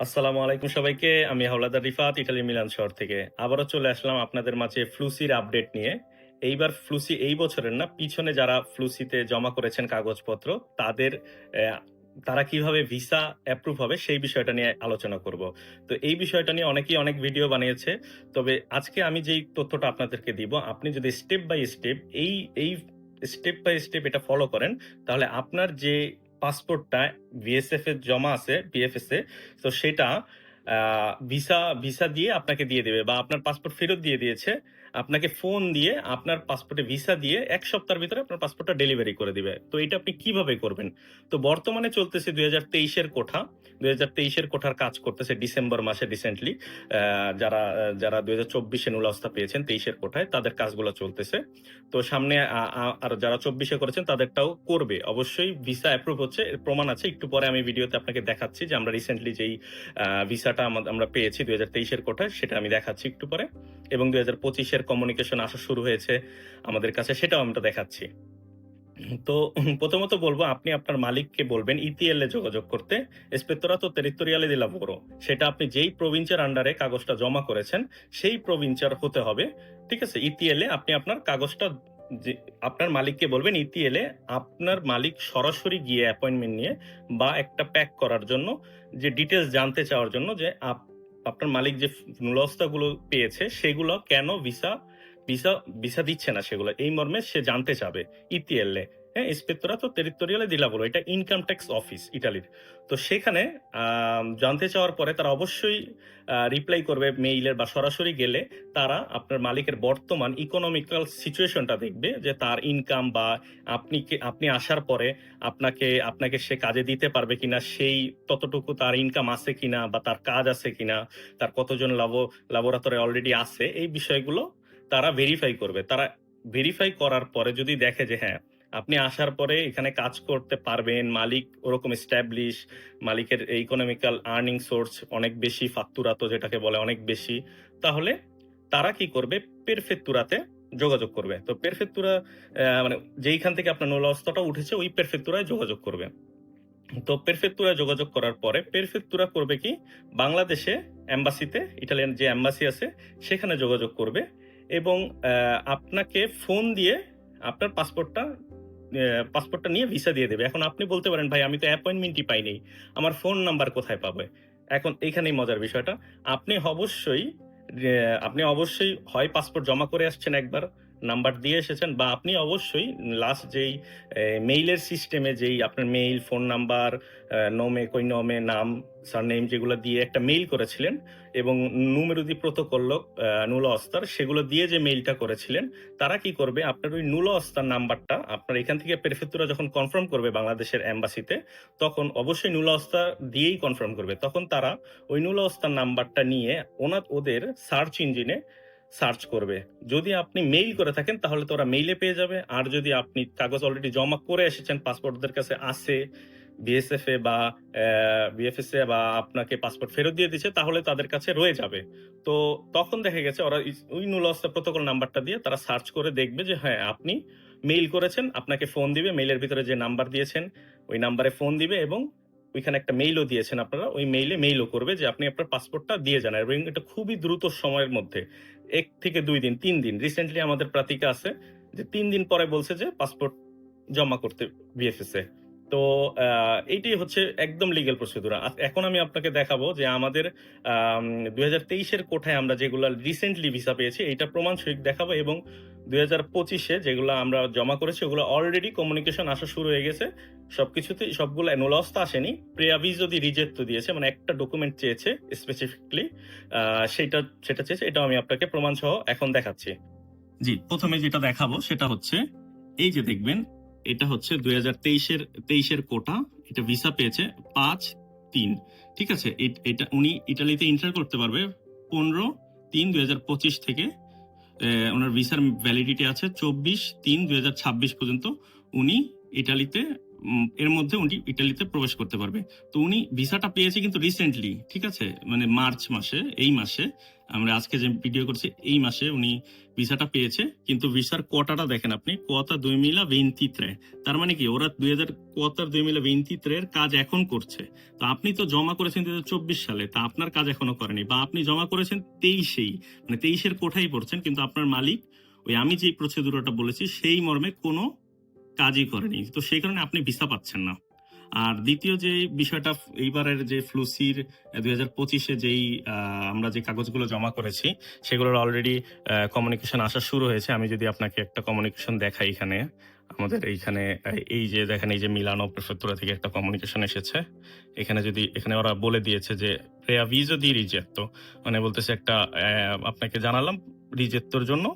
আসসালামু আলাইকুম সবাইকে। আমি হাওলাদার রিফাত, ইটালি মিলান শহর থেকে। আবারও চলে আসলাম আপনাদের মাঝে ফ্লুসির আপডেট নিয়ে। এইবার ফ্লুসি এই বছরের না, পিছনে যারা ফ্লুসিতে জমা করেছেন কাগজপত্র, তাদের তারা কীভাবে ভিসা অ্যাপ্রুভ হবে সেই বিষয়টা নিয়ে আলোচনা করব। তো এই বিষয়টা নিয়ে অনেকেই অনেক ভিডিও বানিয়েছে। তবে আজকে আমি যেই তথ্যটা আপনাদেরকে দিব, আপনি যদি স্টেপ বাই স্টেপ এই এই স্টেপ বাই স্টেপ এটা ফলো করেন, তাহলে আপনার যে পাসপোর্টটা বিএসএফ এর জমা আছে বিএফএস এ, তো সেটা ভিসা ভিসা দিয়ে আপনাকে দিয়ে দেবে বা আপনার পাসপোর্ট ফেরত দিয়ে দিয়েছে। আপনাকে ফোন দিয়ে আপনার পাসপোর্টে ভিসা দিয়ে এক সপ্তাহের ভিতরে আপনার পাসপোর্টটা ডেলিভারি করে দিবে। তো এটা আপনি কীভাবে করবেন? তো বর্তমানে চলতেছে দুই হাজার তেইশের কোঠা। দুই হাজার তেইশের কোঠার কাজ করতেছে ডিসেম্বর মাসে রিসেন্টলি যারা যারা দুই হাজার চব্বিশে নুলাস্তা পেয়েছেন তেইশের কোঠায়, তাদের কাজগুলো চলতেছে। তো সামনে আর যারা চব্বিশে করেছেন তাদেরটাও করবে। অবশ্যই ভিসা অ্যাপ্রুভ হচ্ছে প্রমাণ আছে। একটু পরে আমি ভিডিওতে আপনাকে দেখাচ্ছি যে আমরা রিসেন্টলি যেই ভিসাটা আমরা পেয়েছি দুই হাজার তেইশের কোঠায়, সেটা আমি দেখাচ্ছি একটু পরে। এবং দুই হাজার পঁচিশের কমিউনিকেশন আসা শুরু হয়েছে আমাদের কাছে, সেটাও আমরা দেখাচ্ছি। তো প্রথমত বলব, আপনি আপনার মালিককে বলবেন ইতিএল এ যোগাযোগ করতে এসপেত্তরা তো টেরিটোরিয়ালে দিলাম বড়। সেটা আপনি যেই প্রভিন্সের আন্ডারে কাগজটা জমা করেছেন, সেই প্রভিন্সের হতে হবে, ঠিক আছে? ইতিএল এ আপনি আপনার কাগজটা আপনার মালিককে বলবেন ইতিএল এ আপনার মালিক সরাসরি গিয়ে অ্যাপয়েন্টমেন্ট নিয়ে বা একটা প্যাক করার জন্য যে ডিটেলস জানতে চাওয়ার জন্য যে আপ- আপনার মালিক যে নুলস্তাগুলো পেয়েছে, সেগুলো কেন ভিসা ভিসা ভিসা দিচ্ছে না সেগুলো? এই মর্মে সে জানতে চাবে ইতিএলএ হ্যাঁ ইন্সপেক্টরা তো টেরিটোরিয়ালে দিলা বলো এটা ইনকাম ট্যাক্স অফিস ইটালির তো সেখানে জানতে চাওয়ার পরে তারা অবশ্যই রিপ্লাই করবে মেইলের বা সরাসরি গেলে তারা আপনার মালিকের বর্তমান ইকোনমিক্যাল সিচুয়েশনটা দেখবে যে তার ইনকাম বা আপনি আপনি আসার পরে আপনাকে আপনাকে সে কাজে দিতে পারবে কিনা, সেই ততটুকু তার ইনকাম আছে কিনা বা তার কাজ আছে কিনা, তার কতজন লাভ ল্যাবরেটরি অলরেডি আছে, এই বিষয়গুলো তারা ভেরিফাই করবে। তারা ভেরিফাই করার পরে যদি দেখে যে হ্যাঁ আপনি আসার পরে এখানে কাজ করতে পারবেন মালিক ওরকম স্ট্যাবলিশ মালিকের ইকোনমিক্যাল আর্নিং সোর্স অনেক বেশি ফাত্তুরাতো যেটাকে বলে অনেক বেশি তাহলে তারা কি করবে? পেরফেত্তুরাতে যোগাযোগ করবে। তো পেরফেত্তুরা আহ, মানে যেইখান থেকে আপনার নৌলস্তটা উঠেছে ওই পেরফেত্তুরায় যোগাযোগ করবে। তো পেরফেত্তুরায় যোগাযোগ করার পরে পেরফেত্তুরা করবে কি? বাংলাদেশে অ্যাম্বাসিতে ইটালিয়ান যে অ্যাম্বাসি আছে সেখানে যোগাযোগ করবে এবং আপনাকে ফোন দিয়ে আপনার পাসপোর্টটা পাসপোর্টটা নিয়ে ভিসা দিয়ে দেবে। এখন আপনি বলতে পারেন, ভাই, আমি তো অ্যাপয়েন্টমেন্টই পাইনি। আমার ফোন নাম্বার কোথায় পাবে? এখন এখানেই মজার বিষয়টা। আপনি অবশ্যই আপনি অবশ্যই হয় পাসপোর্ট জমা করে আসছেন একবার। নাম্বার দিয়ে এসেছেন বা আপনি অবশ্যই লাস্ট যেই মেইলের সিস্টেমে যেই আপনার মেইল ফোন নাম্বার নোমে কই নমে নাম সারনেম যেগুলো দিয়ে একটা মেইল করেছিলেন এবং নুমেরুদি প্রোটোকল নুলো অস্তার সেগুলো দিয়ে যে মেইলটা করেছিলেন, তারা কি করবে? আপনার ওই নুলো অস্তার নাম্বারটা আপনার এখান থেকে পেরফেতুরা যখন কনফার্ম করবে বাংলাদেশের এম্বাসিতে তখন অবশ্যই নুলো অস্তা দিয়েই কনফার্ম করবে। তখন তারা ওই নুলো অস্তার নাম্বারটা নিয়ে ওনার, ওদের সার্চ ইঞ্জিনে সার্চ করবে। যদি আপনি মেইল করে থাকেন, তাহলে তো ওরা মেইলে পেয়ে যাবে। আর যদি আপনি কাগজ অলরেডি জমা করে এসেছেন পাসপোর্টদের কাছে আসে বিএসএফ এ বা বিএফএস এ বা আপনাকে পাসপোর্ট ফেরত দিয়ে দিচ্ছে তাহলে তাদের কাছে রয়ে যাবে। তো তখন দেখা গেছে, ওরা নুলস্তা প্রোটোকল নাম্বারটা দিয়ে তারা সার্চ করে দেখবে যে হ্যাঁ আপনি মেইল করেছেন, আপনাকে ফোন দিবে মেইলের ভিতরে যে নাম্বার দিয়েছেন, ওই নাম্বারে ফোন দিবে এবং ওইখানে একটা মেইলও দিয়েছেন আপনারা, ওই মেইলে মেইলও করবে যে আপনি আপনার পাসপোর্টটা দিয়ে যান। এবং এটা খুবই দ্রুত সময়ের মধ্যে। এক থেকে দুই দিন, তিন দিন। রিসেন্টলি আমাদের প্রাতিকা আছে যে তিন দিন পরে বলছে যে পাসপোর্ট জমা করতে বিএফএস এ। তো এইটাই হচ্ছে একদম লিগেল প্রসিডিউর এখন আমি আপনাকে দেখাবো যে আমাদের দুই হাজার তেইশের কোঠায় আমরা যেগুলো রিসেন্টলি ভিসা পেয়েছি, এইটা প্রমাণ সহিত দেখাবো এবং দুই হাজার পঁচিশে যেগুলো আমরা জমা করেছি, ওগুলো অলরেডি কমিউনিকেশন আসা শুরু হয়ে গেছে। সবকিছুতে সবগুলো অ্যানোলস তো আসেনি। প্রিয়াভিজ যদি রিজেক্ট দিয়েছে মানে একটা ডকুমেন্ট চেয়েছে স্পেসিফিকলি সেটা সেটা চেয়েছে, এটাও আমি আপনাকে প্রমাণ সহ এখন দেখাচ্ছি। জি, প্রথমে যেটা দেখাবো সেটা হচ্ছে, এই যে দেখবেন, এটা হচ্ছে দুই হাজার তেইশের তেইশের কোটা এটা ভিসা পেয়েছে পাঁচ তিন। ঠিক আছে? এটা উনি ইটালিতে ইন্টার করতে পারবে পনেরো তিন দুই হাজার পঁচিশ থেকে ওনার ভিসার ভ্যালিডিটি আছে চব্বিশ তিন দুই পর্যন্ত। উনি ইটালিতে এর মধ্যে উনি ইটালিতে প্রবেশ করতে পারবে। তো উনি ভিসাটা পেয়েছে কিন্তু রিসেন্টলি ঠিক আছে? মানে মার্চ মাসে, এই মাসে। আমরা আজকে যে ভিডিও করছি, এই মাসে উনি ভিসাটা পেয়েছে। কিন্তু ভিসার কোয়াটাটা দেখেন আপনি কোয়াটা দুই মিলা ভেন্তিত্রে তার মানে কি, ওরা দুই হাজার কোয়াটার দুই মিলা ভেন্তিত্রের কাজ এখন করছে। তো আপনি তো জমা করেছেন হাজার চব্বিশ সালে, তা আপনার কাজ এখনও করেনি। বা আপনি জমা করেছেন তেইশেই মানে তেইশের কোঠাই পড়ছেন, কিন্তু আপনার মালিক, ওই আমি যে প্রসিডিউরটা বলেছি, সেই মর্মে কোনো কাজই করেনি। তো সেই কারণে আপনি ভিসা পাচ্ছেন না। আর দ্বিতীয় যে বিষয়টা, এইবারের যে ফ্লুসির দুই হাজার পঁচিশে যেই আমরা যে কাগজগুলো জমা করেছি, সেগুলোর অলরেডি কমিউনিকেশন আসা শুরু হয়েছে। আমি যদি আপনাকে একটা কমিউনিকেশন দেখাই এখানে, আমাদের এইখানে এই যে দেখেন, এই যে মিলানো প্রেফেক্টুরা থেকে একটা কমিউনিকেশন এসেছে। এখানে যদি, এখানে ওরা বলে দিয়েছে যে প্রেয়াভিজো দি রিজেক্ট মানে বলতেছে একটা আপনাকে জানালাম রিজেক্টর জন্য।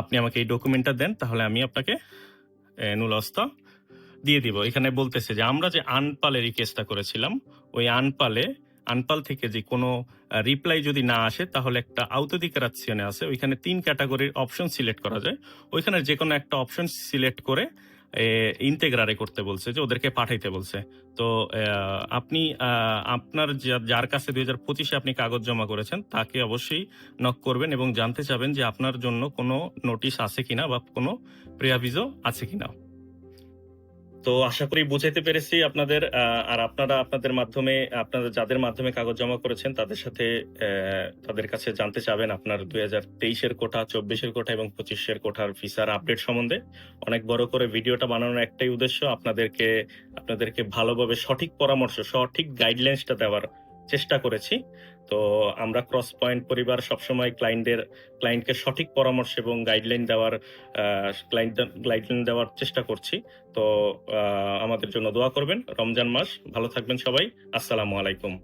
আপনি আমাকে এই ডকুমেন্টটা দেন, তাহলে আমি আপনাকে নুলস্তা দিয়ে দিব। এখানে বলতেছে যে, আমরা যে আনপালে রিকোয়েস্টটা করেছিলাম, ওই আনপালে, আনপাল থেকে যে কোনো রিপ্লাই যদি না আসে, তাহলে একটা আউতদিকারাচ্ছিয়নে আছে। ওইখানে তিন ক্যাটাগরির অপশন সিলেক্ট করা যায়। ওইখানে যে কোনো একটা অপশন সিলেক্ট করে ইন্টেগ্রারে করতে বলছে, যে ওদেরকে পাঠাইতে বলছে। তো আপনি আপনার যার কাছে দুই হাজার পঁচিশে আপনি কাগজ জমা করেছেন, তাকে অবশ্যই নক করবেন এবং জানতে চাবেন যে আপনার জন্য কোনো নোটিশ আছে কিনা বা কোনো প্রিয়াভিজো আছে কিনা। তো আশা করি বুঝাইতে পেরেছি আপনাদের আর আপনারা আপনাদের মাধ্যমে আপনারা যাদের মাধ্যমে কাগজ জমা করেছেন, তাদের সাথে তাদের কাছে জানতে চাবেন আপনার দুই হাজার তেইশের কোঠা, চব্বিশের কোঠা এবং পঁচিশের কোঠার ভিসার আপডেট সম্বন্ধে। অনেক বড় করে ভিডিওটা বানানোর একটাই উদ্দেশ্য, আপনাদেরকে আপনাদেরকে ভালোভাবে সঠিক পরামর্শ, সঠিক গাইডলাইন্সটা দেওয়ার চেষ্টা করেছি। তো আমরা ক্রস পয়েন্ট পরিবার সবসময় ক্লায়েন্টদের ক্লায়েন্টকে সঠিক পরামর্শ এবং গাইডলাইন দেওয়ার ক্লায়েন্ট গাইডলাইন দেওয়ার চেষ্টা করছি। তো আমাদের জন্য দোয়া করবেন। রমজান মাস, ভালো থাকবেন সবাই। আসসালামু আলাইকুম।